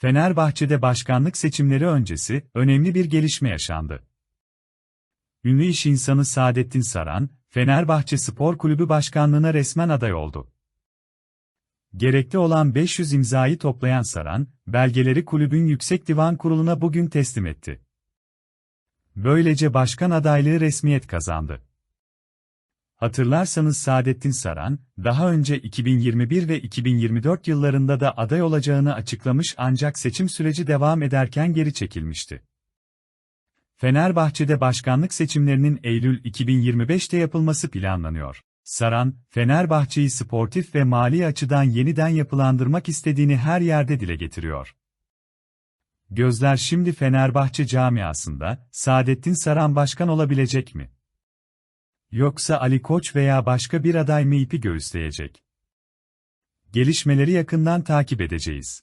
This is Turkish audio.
Fenerbahçe'de başkanlık seçimleri öncesi önemli bir gelişme yaşandı. Ünlü iş insanı Saadettin Saran, Fenerbahçe Spor Kulübü başkanlığına resmen aday oldu. Gerekli olan 500 imzayı toplayan Saran, belgeleri kulübün Yüksek Divan Kurulu'na bugün teslim etti. Böylece başkan adaylığı resmiyet kazandı. Hatırlarsanız Saadettin Saran, daha önce 2021 ve 2024 yıllarında da aday olacağını açıklamış ancak seçim süreci devam ederken geri çekilmişti. Fenerbahçe'de başkanlık seçimlerinin Eylül 2025'te yapılması planlanıyor. Saran, Fenerbahçe'yi sportif ve mali açıdan yeniden yapılandırmak istediğini her yerde dile getiriyor. Gözler şimdi Fenerbahçe camiasında, Saadettin Saran başkan olabilecek mi? Yoksa Ali Koç veya başka bir aday mı ipi göğüsleyecek? Gelişmeleri yakından takip edeceğiz.